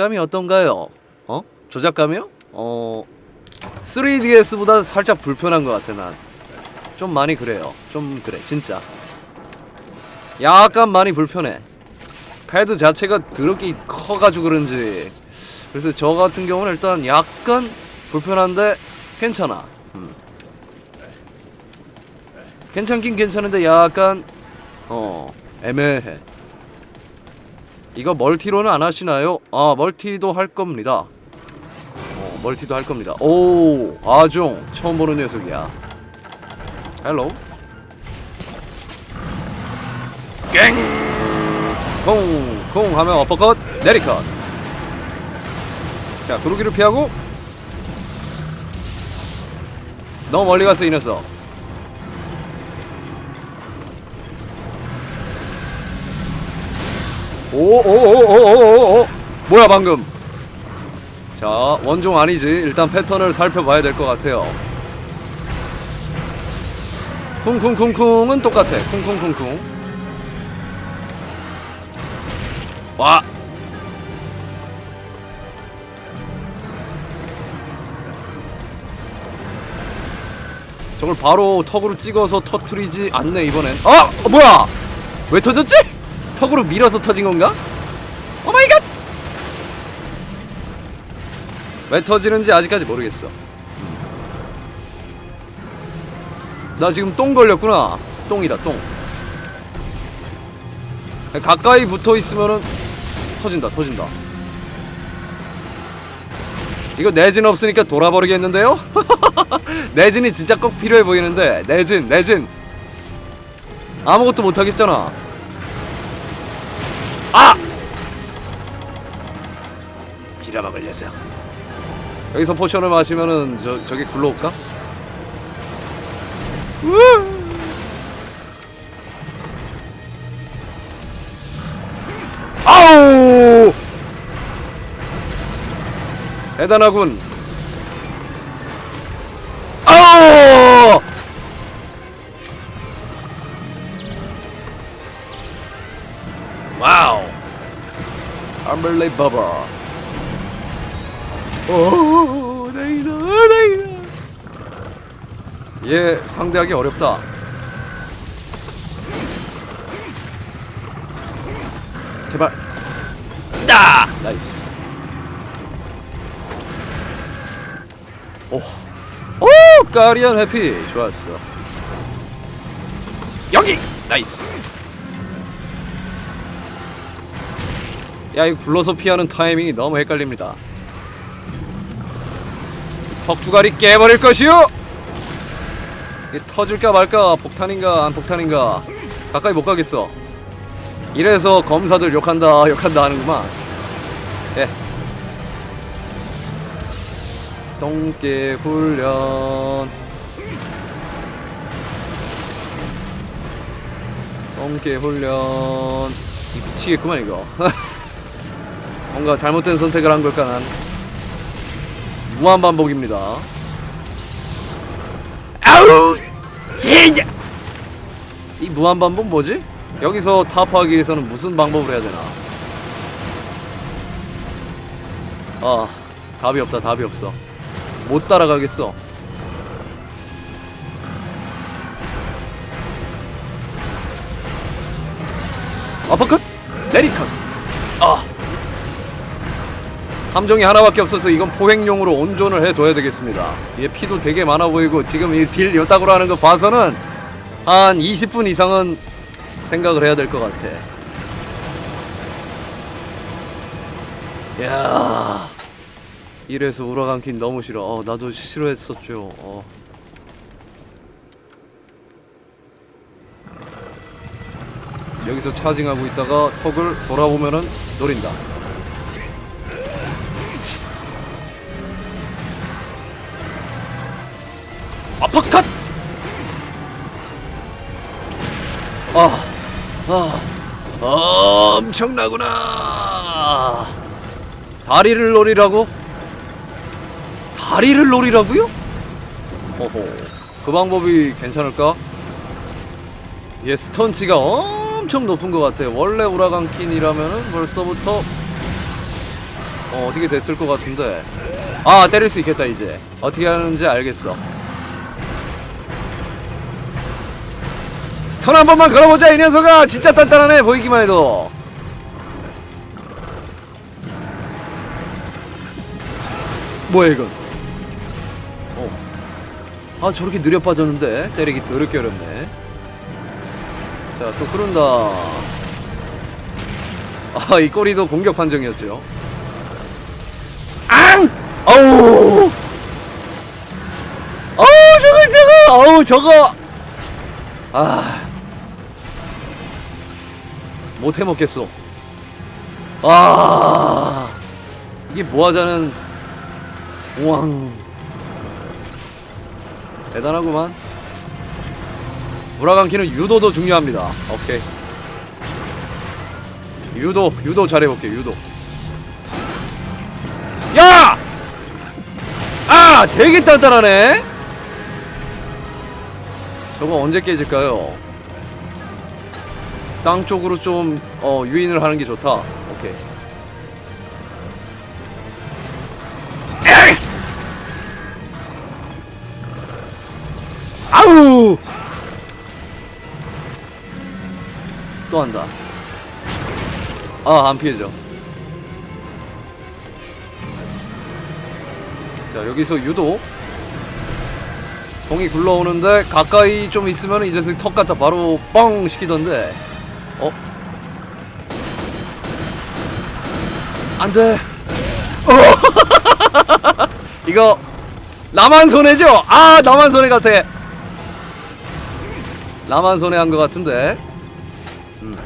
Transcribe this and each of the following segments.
조작감이 어떤가요? 어? 조작감이요? 어 3DS보다 살짝 불편한 것 같아 난. 좀 많이 그래요. 좀 그래 진짜. 약간 많이 불편해. 패드 자체가 더럽게 커가지고 그런지. 그래서 저 같은 경우는 일단 약간 불편한데 괜찮아. 음. 괜찮긴 괜찮은데 약간 어 애매해. 이거 멀티로는 안 하시나요? 아 멀티도 할 겁니다. 어 멀티도 할 겁니다. 오 아종 처음 보는 녀석이야. 헬로. 깽! 콩! 콩 하면 어퍼컷 내리컷 자 구르기를 피하고 너무 멀리 갔어 이 녀석 오오오오오오오 뭐야 방금? 자 원종 아니지. 일단 패턴을 살펴봐야 될 것 같아요. 쿵쿵쿵쿵은 똑같아. 쿵쿵쿵쿵. 와! 저걸 바로 턱으로 찍어서 터트리지 않네 이번엔. 아! 어, 뭐야? 왜 터졌지? 턱으로 밀어서 터진 건가? 오 마이 갓 왜 터지는지 아직까지 모르겠어. 나 지금 똥 걸렸구나. 똥이다 똥. 가까이 붙어 있으면은 터진다 터진다. 이거 내진 없으니까 돌아버리겠는데요? 내진이 진짜 꼭 필요해 보이는데 내진 내진. 아무것도 못하겠잖아 아! 빌어먹을 녀석 여기서 포션을 마시면은 저, 저기 굴러올까? 우! 아우! 대단하군. Unbelievable. 오, 다행이다, 다행이다. 얘 상대하기 어렵다. 제발. 따! 나이스. 오. 오! 가리안 해피. 좋았어. 여기! 나이스. 야, 이거 굴러서 피하는 타이밍이 너무 헷갈립니다. 턱주가리 깨버릴 것이요! 이게 터질까 말까, 폭탄인가, 안 폭탄인가. 가까이 못 가겠어. 이래서 검사들 욕한다 욕한다 하는구만 예 똥개 훈련 똥개 훈련 이 미치겠구만 이거 뭔가 잘못된 선택을 한 걸까 난 무한 반복입니다 아우 진짜 이 무한 반복 뭐지? 여기서 타파하기 위해서는 무슨 방법을 해야 되나? 아, 답이 없다, 답이 없어. 못 따라가겠어. 아파컷! 내리컷! 아! 함정이 하나밖에 없어서 이건 포획용으로 온존을 해둬야 되겠습니다. 얘 피도 되게 많아 보이고 지금 이 딜 요따구로 하는 거 봐서는 한 20분 이상은 생각을 해야 될 것 같아. 야, 이래서 우라간킨 너무 싫어. 어, 나도 싫어했었죠. 어. 여기서 차징하고 있다가 턱을 돌아보면은 노린다. 아, 아, 엄청나구나. 다리를 노리라고? 다리를 노리라고요? 호호, 그 방법이 괜찮을까? 얘 스턴치가 엄청 높은 것 같아. 원래 우라간 킨이라면은 벌써부터 어 어떻게 됐을 것 같은데 아 때릴 수 있겠다 이제 어떻게 하는지 알겠어 스턴 한 번만 걸어보자 이 녀석아. 진짜 단단하네 보이기만 해도. 뭐야 이건 어. 아 저렇게 느려 빠졌는데? 때리기 더럽게 어렵네. 자또 그런다. 아이 꼬리도 공격 판정이었죠. 앙! 아우! 아우 저거 저거! 아우 저거! 아 못 해 먹겠어 아 이게 뭐하자는 우왕 대단하구만. 무라강키는 유도도 중요합니다. 오케이. 유도 유도 잘해볼게 유도. 야! 아 되게 단단하네. 저거 언제 깨질까요? 땅 쪽으로 좀 어, 유인을 하는 게 좋다. 오케이! 아우! 또 한다. 아 안 피해져. 자 여기서 유도. 공이 굴러오는데 가까이 좀 있으면 이 녀석 턱 갖다 바로 뻥 시키던데 안돼 어. 이거 나만 손해죠? 아 나만 손해 같아 나만 손해 한 것 같은데 음.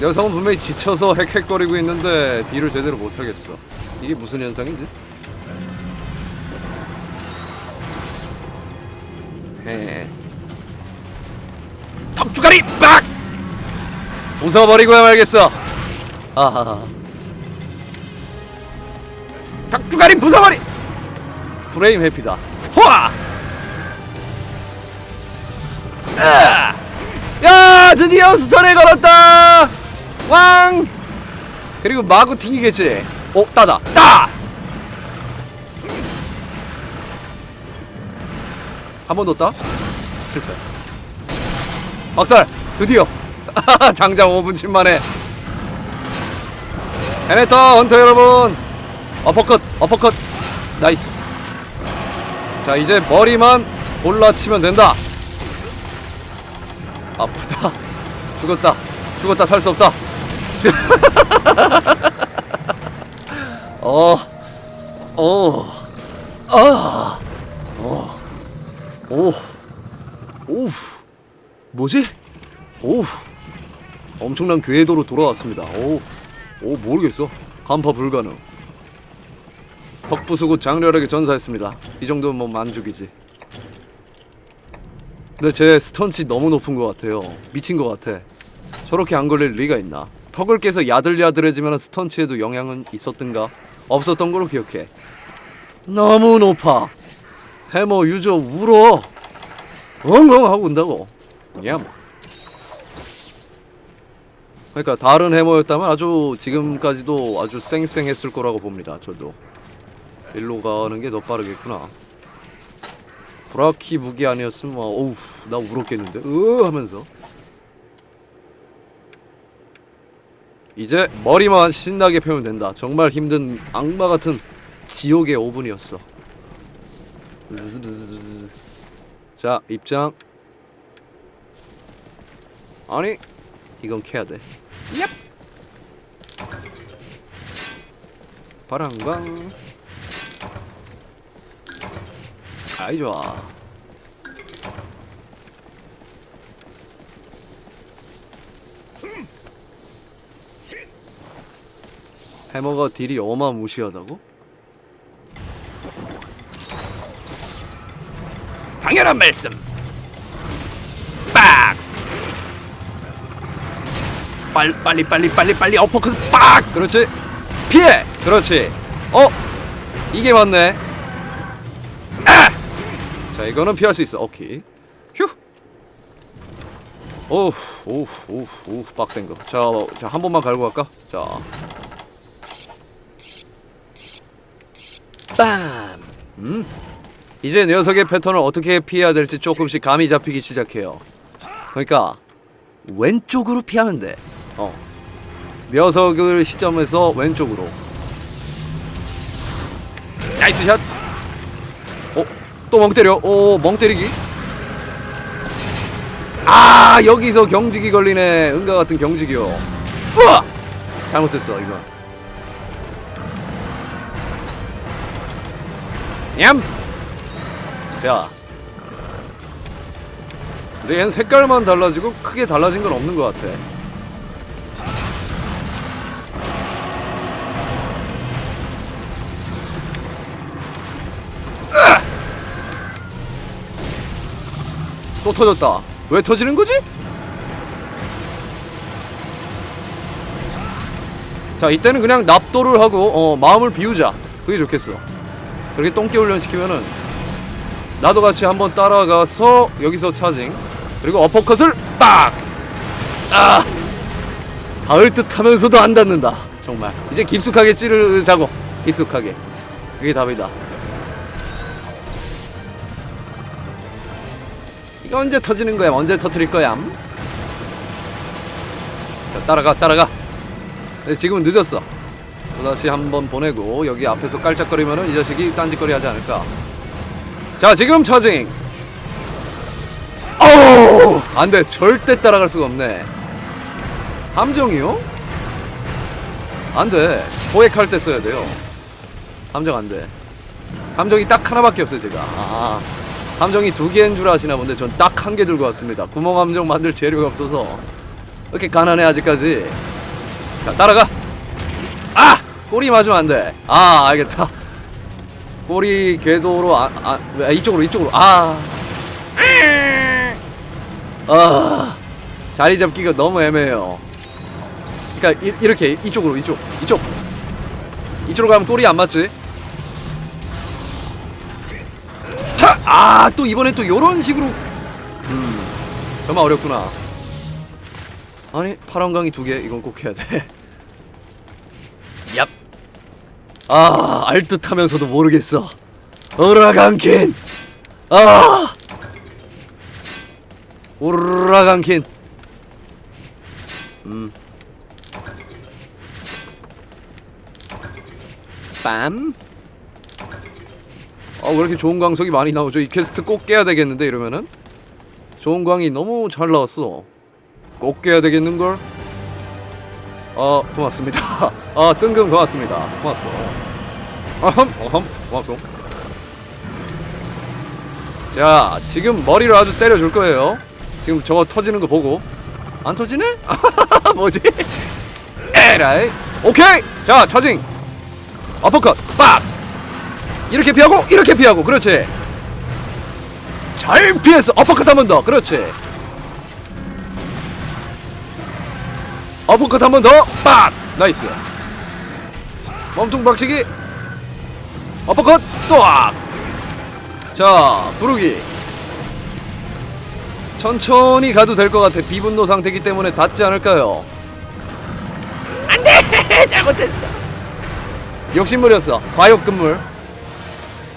여성은 분명히 지쳐서 헥헥거리고 있는데 딜을 제대로 못하겠어 이게 무슨 현상이지? 해 턱주가리 빡! 부숴버리고야 말겠어 아하하. 턱주가리 부숴버리 프레임 회피다. 호아! 야 드디어 스턴에 걸었다! 왕! 그리고 마구 튕기겠지? 어 따다. 따! 한 번 더 따? 실패. 박살! 드디어. 장장 5분 만에 해냈다 헌터 여러분. 어퍼컷 어퍼컷. 나이스. 자 이제 머리만 골라치면 된다. 아프다. 죽었다. 죽었다. 살 수 없다. 어, 어, 아, 어, 오, 오, 뭐지? 오, 엄청난 궤도로 돌아왔습니다. 오, 오 모르겠어. 간파 불가능. 덕부수고 장렬하게 전사했습니다. 이 정도면 뭐 만족이지. 근데 제 스턴치 너무 높은 것 같아요. 미친 것 같아. 저렇게 안 걸릴 리가 있나? 턱을 깨서 야들야들해지면 스턴치에도 영향은 있었던가? 없었던 걸로 기억해. 너무 높아. 해머 유저 울어. 엉엉 하고 운다고. 얌. 그러니까 다른 해머였다면 아주 지금까지도 아주 쌩쌩했을 거라고 봅니다. 저도. 일로 가는 게 더 빠르겠구나. 브라키 무기 아니었으면 막 어우 나 울었겠는데 으 하면서 이제 머리만 신나게 펴면 된다 정말 힘든 악마 같은 지옥의 5분이었어 자 입장 아니 이건 캐야 돼 얍! 바람광 아이 좋아 해머가 딜이 어마무시하다고? 당연한 말씀 빨리 빨리 빨리 빨리 빨리 어퍼컷 빡! 그렇지. 피해! 그렇지. 어? 이게 맞네. 아! 자 이거는 피할 수 있어. 오케이. 휴! 오우 오우 오우 오우 빡센 거자자한 어, 번만 갈고 갈까? 자. 빰! 음? 이제 녀석의 패턴을 어떻게 피해야 될지 조금씩 감이 잡히기 시작해요. 그러니까 왼쪽으로 피하면 돼. 어. 녀석을 시점에서 왼쪽으로. 나이스 샷. 어, 또 멍 때려. 오, 멍 때리기. 아, 여기서 경직이 걸리네. 응가 같은 경직이요. 으아! 잘못했어, 이거. 얌! 자. 근데 얘는 색깔만 달라지고 크게 달라진 건 없는 것 같아. 또 터졌다. 왜 터지는 거지? 자 이때는 그냥 납도를 하고 어, 마음을 비우자. 그게 좋겠어. 그렇게 똥개 훈련시키면은 나도 같이 한번 따라가서 여기서 차징. 그리고 어퍼컷을 빡! 아! 닿을 듯 하면서도 안 닿는다. 정말. 이제 깊숙하게 찌르자고. 깊숙하게. 그게 답이다. 언제 터지는 거야? 언제 터트릴 거야? 자, 따라가, 따라가. 네, 지금은 늦었어. 다시 한번 보내고 여기 앞에서 깔짝거리면은 이 자식이 딴짓거리 하지 않을까. 자, 지금 차징. 안 돼. 절대 따라갈 수가 없네. 함정이요? 안 돼. 포획할 때 써야 돼요. 함정 안 돼. 함정이 딱 하나밖에 없어요, 제가. 아. 함정이 두 개인 줄 아시나 본데 전 딱 한 개 들고 왔습니다. 구멍 함정 만들 재료가 없어서. 이렇게 가난해 아직까지. 자 따라가. 아! 꼬리 맞으면 안돼. 아 알겠다. 꼬리 궤도로 아, 아, 아 이쪽으로 이쪽으로. 아. 아, 자리 잡기가 너무 애매해요. 그러니까 이, 렇게 이쪽으로 이쪽 이쪽. 이쪽으로 가면 꼬리 안 맞지? 아, 또 이번엔 또 요런 식으로. 음, 정말 어렵구나. 아니, 파란강이 두 개, 이건 꼭 해야 돼. 얍. 아, 알듯 하면서도 모르겠어. 오라강킨! 아! 오라강킨! 음. 빰? 아 왜 이렇게 좋은 광석이 많이 나오죠? 이 퀘스트 꼭 깨야 되겠는데 이러면은? 좋은 광이 너무 잘 나왔어. 꼭 깨야 되겠는걸? 아 고맙습니다. 아 뜬금 고맙습니다. 고맙소. 아함 어함 고맙소. 자 지금 머리를 아주 때려줄 거예요. 지금 저거 터지는 거 보고. 안 터지네? 뭐지? 에라이. 오케이! 자 차징! 아퍼컷! 빡! 이렇게 피하고 이렇게 피하고. 그렇지. 잘 피했어 어퍼컷 한 번 더. 그렇지. 어퍼컷 한 번더빡! 나이스. 몸통 박치기. 어퍼컷 또악자 부르기. 천천히 가도 될 것 같아. 비분노 상태이기 때문에 닿지 않을까요? 안돼! 잘못했어. 욕심부렸어. 과욕 금물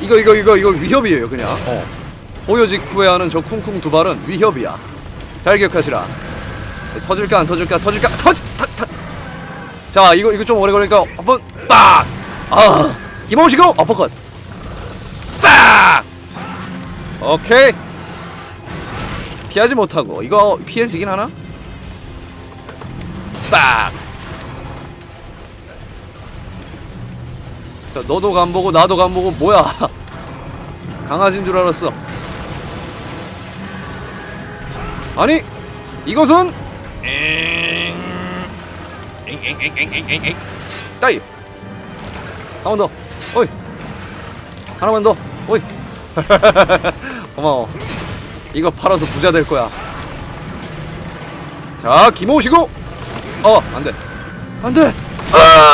이거 이거 이거 이거 위협이에요 그냥. 네. 어. 보여 직후에 하는 저 쿵쿵 두 발은 위협이야. 잘 기억하시라. 터질까 안 터질까 터질까 터지 자 이거 이거 좀 오래 걸리니까 한번 빡아 김홍식으로 어퍼컷. 빡! 오케이. 피하지 못하고 이거 피해지긴 하나? 빡! 자 너도 간보고 나도 간보고 뭐야? 강아지인 줄 알았어. 아니 이것은? 따이. 한 번 더. 어이. 하나만 더. 어이. 고마워. 이거 팔아서 부자 될 거야. 자 김호시고. 어 안돼. 안돼. 아!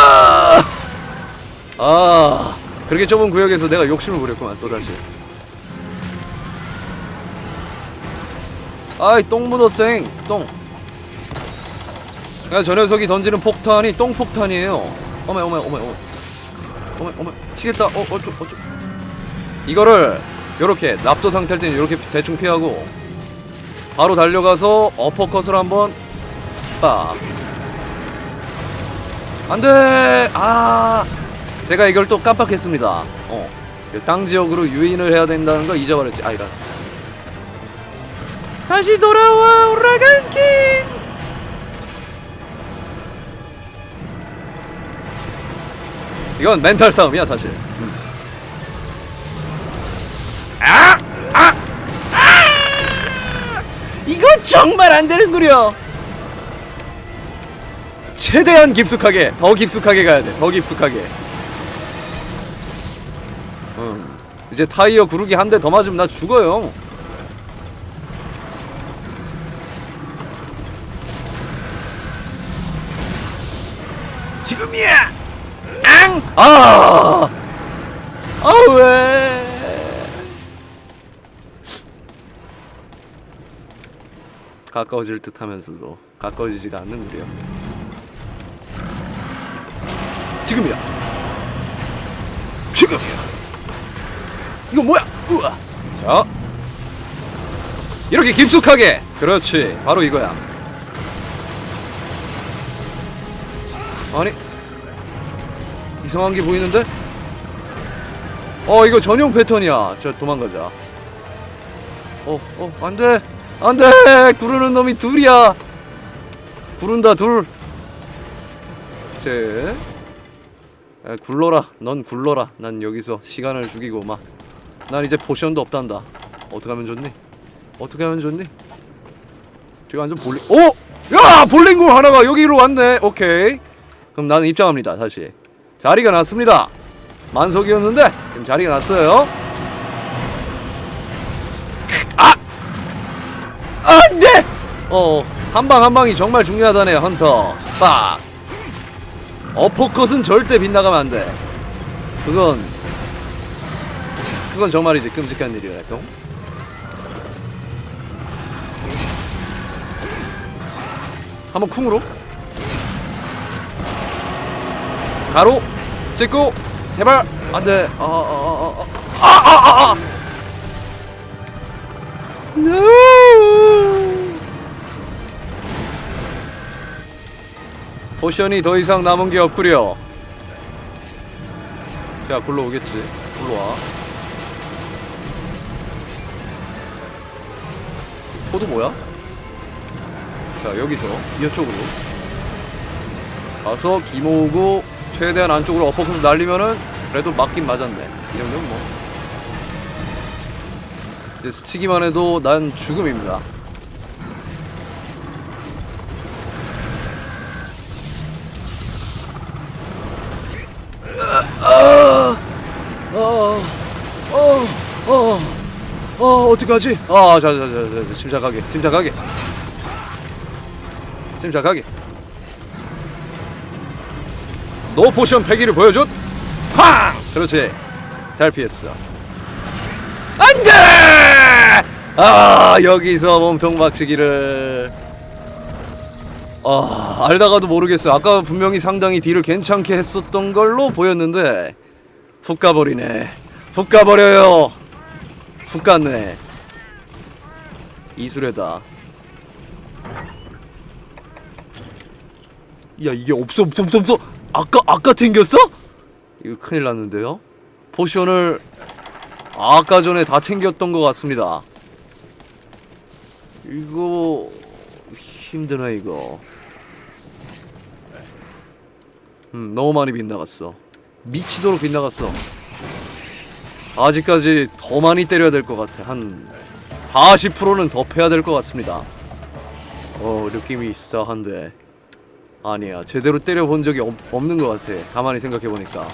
아 그렇게 좁은 구역에서 내가 욕심을 부렸구만 또다시. 아이 똥 묻었생 똥. 야, 저 녀석이 던지는 폭탄이 똥 폭탄이에요. 어메 어메 어메 어메. 어메 어메. 치겠다. 어 어쩌 어쩌 이거를 요렇게 납도 상태일 때는 요렇게 대충 피하고 바로 달려가서 어퍼컷을 한번 딱 안돼! 아 제가 이걸 또 깜빡했습니다 어. 땅 지역으로 유인을 해야 된다는 걸 잊어버렸지 아이라 다시 돌아와 오라간 킹 이건 멘탈 싸움이야 사실 아! 아! 아! 이거 정말 안 되는구려 최대한 깊숙하게 더 깊숙하게 가야 돼 더 깊숙하게 이제 타이어 구르기 한 대 더 맞으면 나 죽어요 지금이야 앙! 아! 아 왜? 가까워질 듯 하면서도 가까워지지가 않는구려. 지금이야. 지금이야. 이거 뭐야? 우와. 자, 이렇게 깊숙하게. 그렇지. 바로 이거야. 아니 이상한 게 보이는데? 어 이거 전용 패턴이야. 저 도망가자. 어, 어, 안 돼. 안 돼. 구르는 놈이 둘이야. 구른다, 둘. 제. 에, 굴러라. 넌 굴러라. 난 여기서 시간을 죽이고 막. 난 이제 포션도 없단다. 어떻게 하면 좋니? 어떻게 하면 좋니? 지금 완전 볼링. 오! 야! 볼링공 하나가 여기로 왔네. 오케이. 그럼 나는 입장합니다. 다시. 자리가 났습니다. 만석이었는데 지금 자리가 났어요. 아! 안 돼! 어, 한 방 한 방이 정말 중요하다네, 헌터. 빡. 어퍼컷은 절대 빗나가면 안 돼. 그건 그건 정말이지 끔찍한 일이라고. 한번 쿵으로. 가로. 찍고. 제발. 안돼. 아아아아아아아아. No. 포션이 더 이상 남은 게 없구려. 자 굴러 오겠지. 굴러 와 코드 뭐야? 자 여기서 이쪽으로. 가서 기 모으고 최대한 안쪽으로 어퍼컷을 날리면은 그래도 맞긴 맞았네. 이 정도면 뭐. 이제 스치기만 해도 난 죽음입니다 어 어떡하지? 아, 자, 자, 자, 자, 침착하게, 침착하게, 침착하게. 노 포션 패기를 보여줬. 쾅! 그렇지. 잘 피했어. 안돼! 아 여기서 몸통 박치기를. 아 알다가도 모르겠어. 아까 분명히 상당히 딜을 괜찮게 했었던 걸로 보였는데 훅 가버리네. 훅 가버려요. 훅 갔네. 이술에다. 야 이게 없어 없어 없어 없어. 아까 아까 튕겼어? 이거 큰일 났는데요. 포션을 아까 전에 다 챙겼던 것 같습니다. 이거 힘드네 이거. 음 너무 많이 빗나갔어. 미치도록 빗나갔어. 아직까지 더 많이 때려야 될 것 같아. 한 40%는 더 패야 될 것 같습니다. 어 느낌이 진짜 한데 아니야 제대로 때려본 적이 없, 없는 것 같아. 가만히 생각해 보니까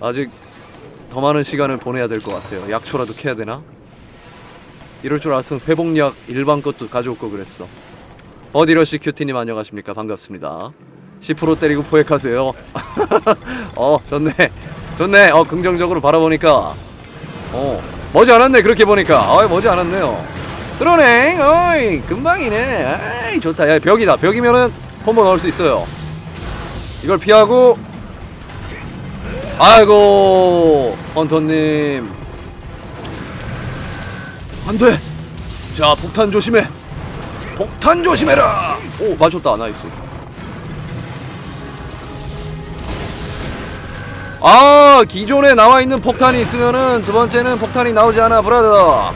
아직 더 많은 시간을 보내야 될 것 같아요. 약초라도 캐야 되나? 이럴 줄 알았으면 회복약 일반 것도 가져올 거 그랬어. 버디러시 큐티님 안녕하십니까 반갑습니다. 10% 때리고 포획하세요. 어 좋네, 좋네. 어 긍정적으로 바라보니까 어 머지 않았네 그렇게 보니까. 어이 머지 않았네요. 그러네. 어이 금방이네. 아이 좋다. 야 벽이다. 벽이면은 콤보 넣을 수 있어요. 이걸 피하고 아이고 헌터님 안돼 자 폭탄 조심해 폭탄 조심해라 오 맞췄다 나이스 아 기존에 나와있는 폭탄이 있으면은 두 번째는 폭탄이 나오지 않아 브라더.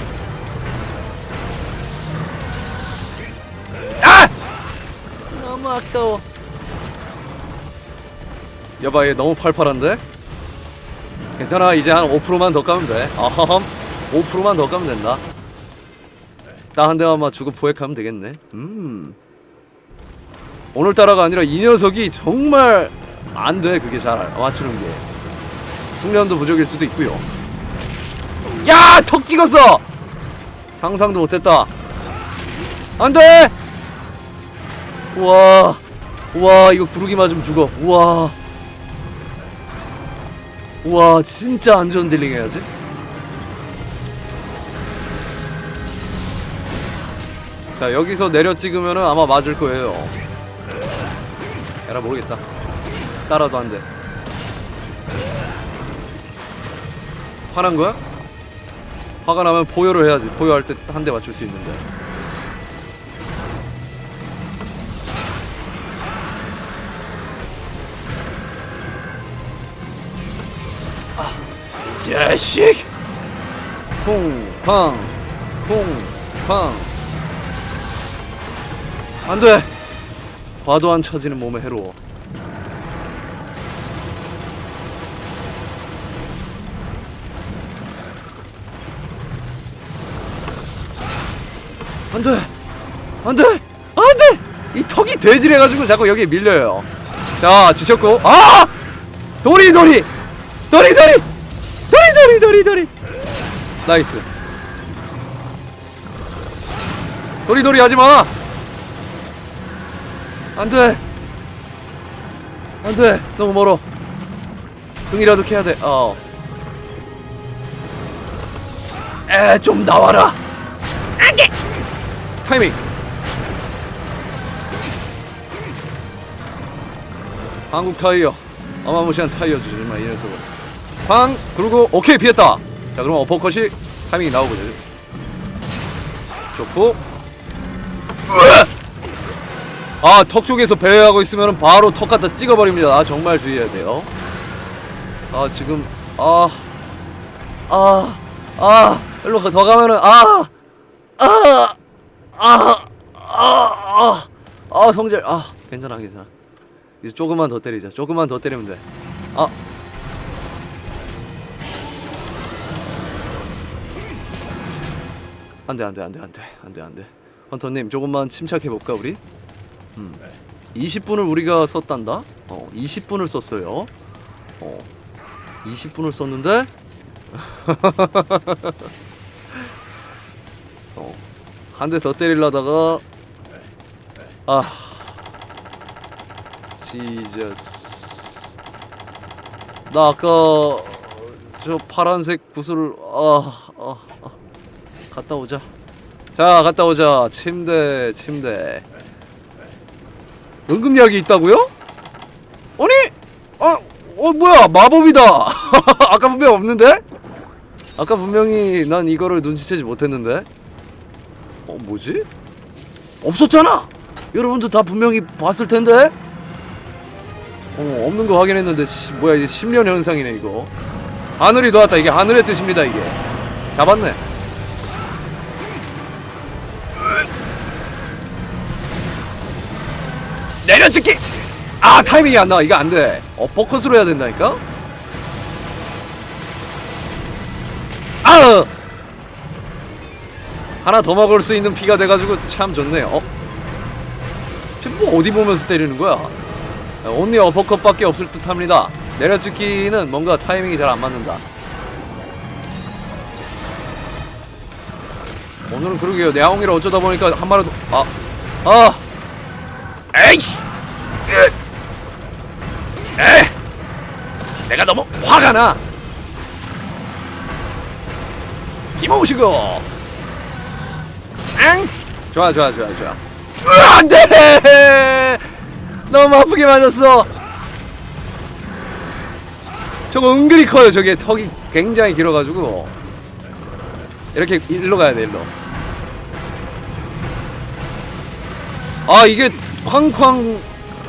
아! 너무 아까워. 여봐 얘 너무 팔팔한데? 괜찮아 이제 한 5%만 더 까면 돼. 아함 5%만 더 까면 된다. 딱 한 대만 맞추고 포획하면 되겠네. 음. 오늘따라가 아니라 이 녀석이 정말 안돼 그게 잘 맞추는 게 숙련도 부족일 수도 있고요. 야! 턱 찍었어! 상상도 못했다. 안돼! 우와. 우와 이거 구르기 맞으면 죽어. 우와. 우와 진짜 안전 딜링 해야지. 자 여기서 내려 찍으면은 아마 맞을 거예요. 에라 모르겠다. 따라도 안돼 화난 거야? 화가 나면 포효를 해야지. 포효할 때 한 대 맞출 수 있는데. 이 자식! 콩팡 콩팡 안 돼! 과도한 처지는 몸에 해로워 안돼! 안돼! 안돼! 이 턱이 돼지래가지고 자꾸 여기 밀려요. 자 지셨고. 아! 도리도리! 도리도리! 도리도리 도리도리! 나이스. 도리도리 하지마! 안돼! 안돼! 너무 멀어. 등이라도 캐야 돼. 어. 에 좀 나와라. 안돼. 타이밍. 한국 타이어. 어마무시한 타이어 주지 마이 녀석은. 팡! 그리고 오케이 피했다. 자 그럼 어퍼컷이 타이밍이 나오거든 좋고. 아턱 쪽에서 배회하고 있으면 바로 턱 갖다 찍어버립니다. 아, 정말 주의해야 돼요. 아 지금 아 아, 아, 일로 가- 더 가면은, 아, 아, 아, 아, 아, 아, 성질, 아, 괜찮아, 괜찮아. 이제 조금만 더 때리자. 조금만 더 때리면 돼. 아. 안 돼, 안 돼, 안 돼, 안 돼, 안 돼, 안 돼. 헌터님, 조금만 침착해 볼까, 우리? 음. 20분을 우리가 썼단다? 어, 20분을 썼어요. 어. 20분을 썼는데 어, 한 대 더 때리려다가 아 지저스 나 아까 저 파란색 구슬 아, 아, 아. 갔다 오자. 자 갔다 오자. 침대 침대. 응급약이 있다고요? 아니 아, 어 뭐야? 마법이다. 아까 분명 없는데? 아까 분명히 난 이거를 눈치채지 못했는데 어 뭐지? 없었잖아! 여러분도 다 분명히 봤을 텐데? 어 없는 거 확인했는데 씨, 뭐야 이게 10년 현상이네 이거. 하늘이 도왔다 이게 하늘의 뜻입니다 이게. 잡았네. 내려찍기! 아 타이밍이 안 나와. 이거 안돼. 어퍼컷으로 해야 된다니까? 아 하나 더 먹을 수 있는 피가 돼가지고 참 좋네요 어? 지금 뭐 어디 보면서 때리는 거야? 언니 어퍼컷밖에 없을 듯 합니다 내려찍기는 뭔가 타이밍이 잘 안 맞는다 오늘은 그러게요 내아웅이를 어쩌다 보니까 한 마리도 아! 아! 에이씨! 으! 에! 내가 너무 화가 나! 김호우시고! 앙 좋아 좋아 좋아 좋아. 으, 안돼! 너무 아프게 맞았어. 저거 은근히 커요 저게. 턱이 굉장히 길어가지고. 이렇게 일로 가야 돼 일로. 아 이게 쾅쾅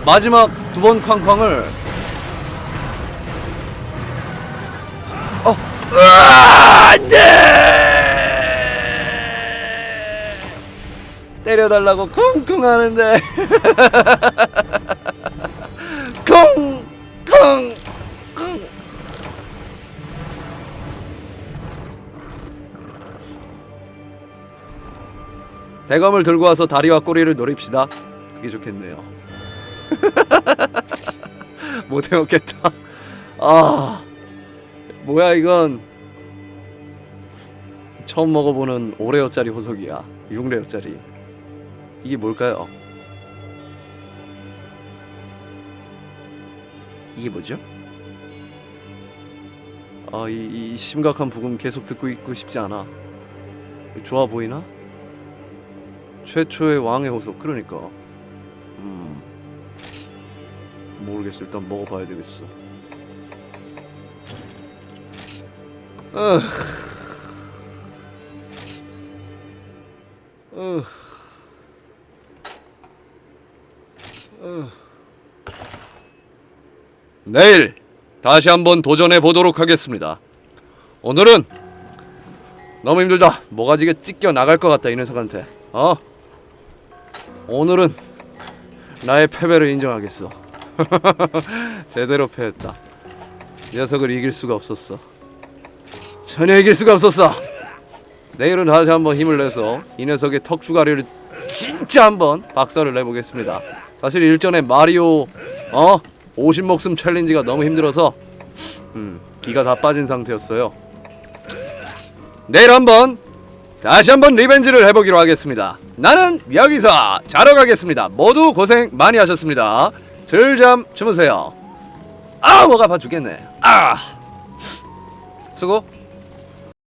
마지막 두 번 쾅쾅을. 어 으아, 안돼 때려달라고 쿵쿵 하는데 쿵쿵 쿵 대검을 들고 와서 다리와 꼬리를 노립시다. 그게 좋겠네요. 못 해먹겠다. 아, 뭐야 이건 처음 먹어보는 5레어짜리 호석이야. 6레어짜리. 이게 뭘까요? 이게 뭐죠? 아, 이, 이 심각한 부금 계속 듣고 있고 싶지 않아. 좋아 보이나? 최초의 왕의 호석 그러니까 음 모르겠어 일단 먹어봐야 되겠어 으으으 내일 다시 한번 도전해 보도록 하겠습니다. 오늘은 너무 힘들다. 모가지가 찢겨 나갈 것 같다 이 녀석한테. 어? 오늘은 나의 패배를 인정하겠어. 제대로 패했다. 녀석을 이길 수가 없었어. 전혀 이길 수가 없었어. 내일은 다시 한번 힘을 내서 이 녀석의 턱주가리를 진짜 한번 박살을 내보겠습니다. 사실 일전에 마리오 어 50목숨 챌린지가 너무 힘들어서 음 기가 다 빠진 상태였어요. 내일 한번 다시 한번 리벤지를 해보기로 하겠습니다. 나는 여기서 자러 가겠습니다. 모두 고생 많이 하셨습니다. 즐잠 주무세요. 아, 목 아파 죽겠네. 아, 수고.